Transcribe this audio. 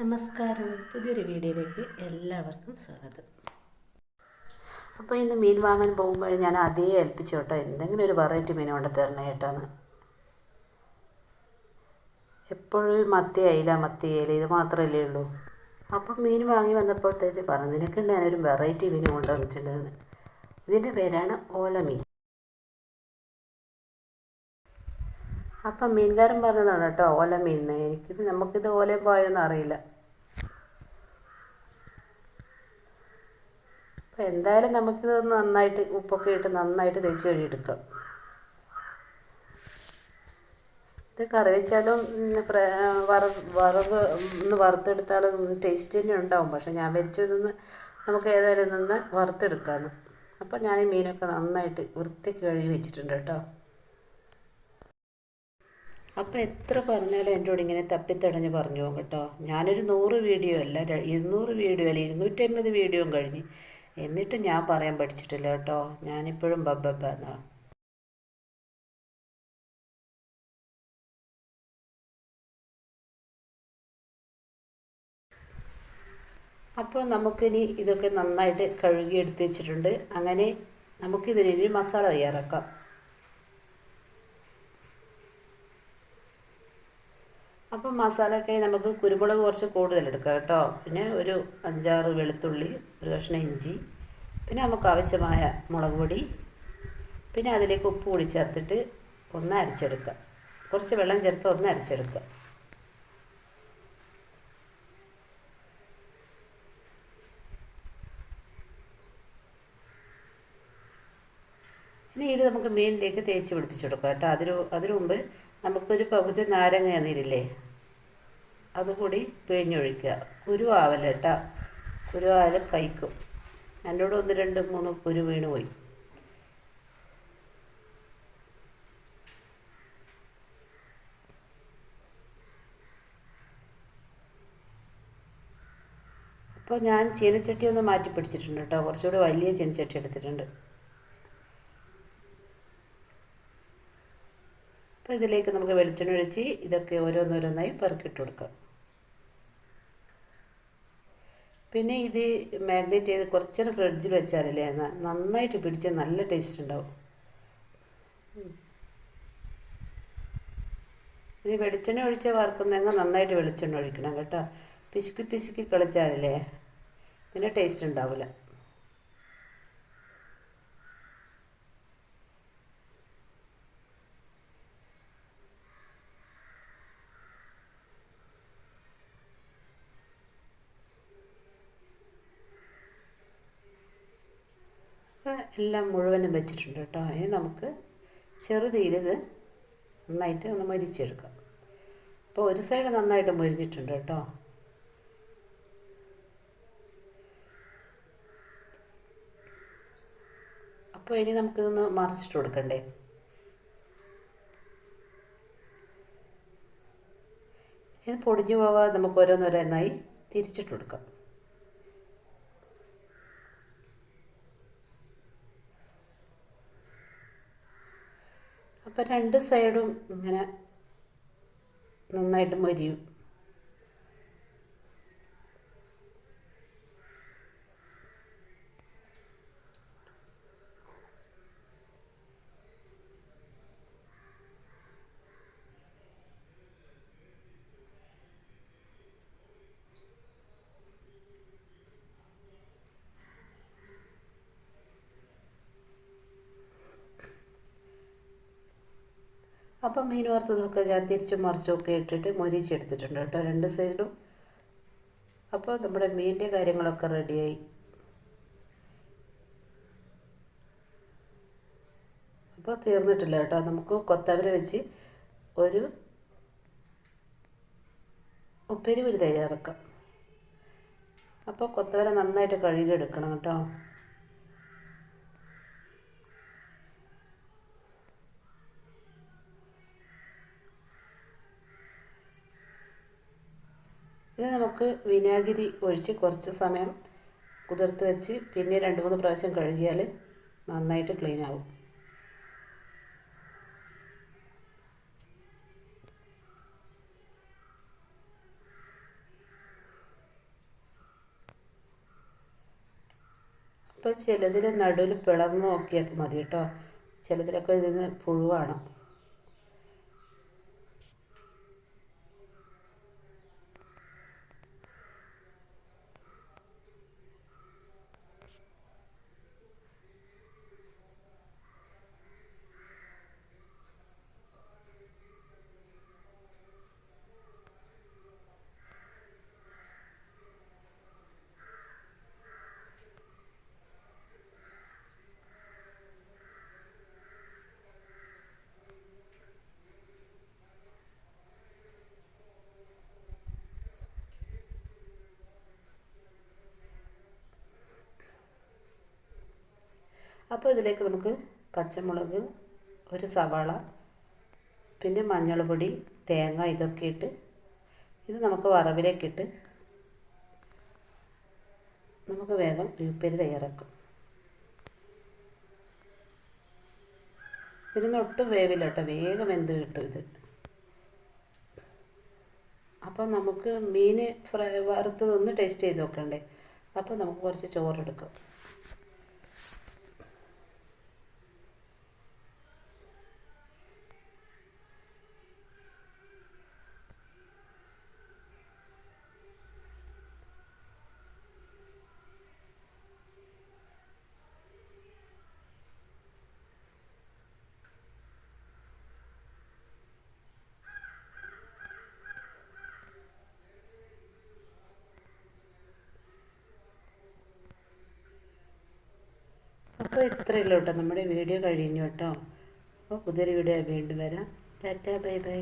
നമസ്കാരം. പുതിയൊരു വീഡിയോയിലേക്ക് എല്ലാവർക്കും സ്വാഗതം. അപ്പോൾ ഇന്ന് മീൻ വാങ്ങാൻ പോകുമ്പോൾ ഞാൻ അതേ ഏൽപ്പിച്ചു കേട്ടോ. എന്തെങ്കിലും ഒരു വെറൈറ്റി മീൻ കൊണ്ട് തരണേ കേട്ടാന്ന് എപ്പോഴും മത്തി അയില മത്തി അയില ഇത് മാത്രമല്ലേ ഉള്ളൂ. അപ്പം മീൻ വാങ്ങി വന്നപ്പോഴത്തേക്ക് പറഞ്ഞു നിനക്കുണ്ട് ഞാനൊരു വെറൈറ്റി മീൻ കൊണ്ടുവന്നിട്ടുണ്ടെന്ന് ഇതിന്റെ പേരാണ് ഓല മീൻ. അപ്പം മീൻകാരൻ പറഞ്ഞതാണ് കേട്ടോ ഓല മീൻ. എനിക്കിത് നമുക്കിത് ഓലയും പായൊന്നും അറിയില്ല. അപ്പം എന്തായാലും നമുക്കിത് നന്നായിട്ട് ഉപ്പൊക്കെ ഇട്ട് നന്നായിട്ട് തേച്ച് കഴുകിയെടുക്കാം. ഇത് കറി വെച്ചാലും വറ വറവ് ഒന്ന് വറുത്തെടുത്താലും ടേസ്റ്റ് തന്നെ ഉണ്ടാവും. പക്ഷെ ഞാൻ വെച്ചതൊന്ന് നമുക്ക് ഏതായാലും നിന്ന് വറുത്തെടുക്കാമെന്ന് അപ്പം ഞാൻ ഈ മീനൊക്കെ നന്നായിട്ട് വൃത്തിക്ക് കഴുകി വെച്ചിട്ടുണ്ട് കേട്ടോ. അപ്പോൾ എത്ര പറഞ്ഞാലും എന്റെ കൂടെ ഇങ്ങനെ തപ്പിത്തടഞ്ഞ് പറഞ്ഞു പോകും കേട്ടോ. ഞാനൊരു നൂറ് വീഡിയോ അല്ല ഇരുന്നൂറ് വീഡിയോ അല്ല ഇരുന്നൂറ്റമ്പത് വീഡിയോയും കഴിഞ്ഞ് എന്നിട്ടും ഞാൻ പറയാൻ പഠിച്ചിട്ടില്ല കേട്ടോ. ഞാനിപ്പോഴും ബബ്ബബ്ബ എന്നാ. അപ്പോൾ നമുക്കിനി ഇതൊക്കെ നന്നായിട്ട് കഴുകി വെച്ചിട്ടുണ്ട്. അങ്ങനെ നമുക്കിതിനൊരു മസാല തയ്യാറാക്കാം. അപ്പം മസാലയൊക്കെ നമുക്ക് കുരുമുളക് കുറച്ച് കൂടുതൽ എടുക്കാം കേട്ടോ. പിന്നെ ഒരു അഞ്ചാറ് വെളുത്തുള്ളി ഒരു കഷ്ണം ഇഞ്ചി പിന്നെ നമുക്ക് ആവശ്യമായ മുളക് പൊടി പിന്നെ അതിലേക്ക് ഉപ്പ് കൂടി ചേർത്തിട്ട് ഒന്ന് അരച്ചെടുക്കുക കുറച്ച് വെള്ളം ചേർത്ത് ഒന്ന് അരച്ചെടുക്കുക ഇനി ഇത് നമുക്ക് മീനിലേക്ക് തേച്ച് പിടിപ്പിച്ചെടുക്കാം കേട്ടോ. അതിന് അതിനു മുമ്പ് നമുക്കൊരു പകുതി നാരങ്ങ നീരില്ലേ? അതുകൂടി പിഴിഞ്ഞൊഴിക്കുക. കുരു ആവല്ല കേട്ടോ കുരു കഴിക്കും. എന്റെ എന്നോട് ഒന്ന് രണ്ട് മൂന്ന് കുരു വീണ് പോയി. അപ്പോൾ ഞാൻ ചീനച്ചട്ടി ഒന്ന് മാറ്റി പിടിച്ചിട്ടുണ്ട് കേട്ടോ. കുറച്ചുകൂടി വലിയ ചീനച്ചട്ടി എടുത്തിട്ടുണ്ട്. അപ്പോൾ ഇതിലേക്ക് നമുക്ക് വെളിച്ചെണ്ണ ഒഴിച്ച് ഇതൊക്കെ ഓരോന്നോരോന്നായി പെറുക്കിട്ട് കൊടുക്കാം. പിന്നെ ഇത് മാഗ്നേറ്റ് ചെയ്ത് കുറച്ച് നേരം ഫ്രിഡ്ജിൽ വെച്ചാലല്ലേ? നന്നായിട്ട് പിടിച്ച് നല്ല ടേസ്റ്റ് ഉണ്ടാവും ഇനി വെളിച്ചെണ്ണ ഒഴിച്ച വറുക്കുന്നെങ്കിൽ നന്നായിട്ട് വെളിച്ചെണ്ണ ഒഴിക്കണം കേട്ടോ. പിശുക്കി പിശുക്കി കളിച്ചാലല്ലേ? പിന്നെ ടേസ്റ്റ് ഉണ്ടാവില്ല അപ്പോൾ എല്ലാം മുഴുവനും വെച്ചിട്ടുണ്ട് കേട്ടോ. ഇനി നമുക്ക് ചെറുതീരത് നന്നായിട്ട് ഒന്ന് മരിച്ചെടുക്കാം. അപ്പോൾ ഒരു സൈഡ് നന്നായിട്ട് മൊരിഞ്ഞിട്ടുണ്ട് കേട്ടോ. അപ്പോൾ ഇനി നമുക്കിതൊന്ന് മറിച്ചിട്ട് കൊടുക്കണ്ടേ? ഇത് പൊടിഞ്ഞു പോകാതെ നമുക്ക് ഓരോന്നോരോന്നായി തിരിച്ചിട്ട് കൊടുക്കാം. അപ്പം രണ്ട് സൈഡും ഇങ്ങനെ നന്നായിട്ട് മൊരിയും. അപ്പം മീൻ വറുത്തതൊക്കെ ഞാൻ തിരിച്ചും മറിച്ചുമൊക്കെ ഇട്ടിട്ട് മൊരിച്ചെടുത്തിട്ടുണ്ട് കേട്ടോ രണ്ട് സൈഡിലും. അപ്പോൾ നമ്മുടെ മീനിന്റെ കാര്യങ്ങളൊക്കെ റെഡിയായി. അപ്പോൾ തീർന്നിട്ടില്ല കേട്ടോ നമുക്ക് കൊത്തവര വെച്ച് ഒരു ഉപ്പേരി ഒരു തയ്യാറാക്കാം. അപ്പോൾ കൊത്തവര നന്നായിട്ട് കഴുകിയെടുക്കണം കേട്ടോ. ഇത് നമുക്ക് വിനാഗിരി ഒഴിച്ച് കുറച്ച് സമയം കുതിർത്ത് വെച്ച് പിന്നെ രണ്ട് മൂന്ന് പ്രാവശ്യം കഴുകിയാൽ നന്നായിട്ട് ക്ലീൻ ആവും. അപ്പോൾ ചിലതിൽ നടുവിൽ പിളർന്ന് നോക്കിയാൽ മതി കേട്ടോ. ചിലതിലൊക്കെ ഇതിന് പുഴുവാണ്. അപ്പോൾ ഇതിലേക്ക് നമുക്ക് പച്ചമുളക് ഒരു സവാള പിന്നെ മഞ്ഞൾപ്പൊടി തേങ്ങ ഇതൊക്കെ ഇട്ട് ഇത് നമുക്ക് വറവിലേക്കിട്ട് നമുക്ക് വേഗം ഉപ്പേരി തയ്യാറാക്കും. ഇതിന് ഒട്ടും വേവില്ല കേട്ടോ വേഗം വെന്ത് കിട്ടും ഇത്. അപ്പോൾ നമുക്ക് മീൻ ഫ്രൈ വറുത്തതൊന്ന് ടേസ്റ്റ് ചെയ്ത് നോക്കണ്ടേ? അപ്പോൾ നമുക്ക് കുറച്ച് ചോറെടുക്കാം അപ്പോൾ ഇത്രയേ ഉള്ളൂ കേട്ടോ. നമ്മുടെ വീഡിയോ കഴിഞ്ഞു കേട്ടോ. അപ്പോൾ പുതിയൊരു വീഡിയോ വീണ്ടും വരാം. Tata bye bye.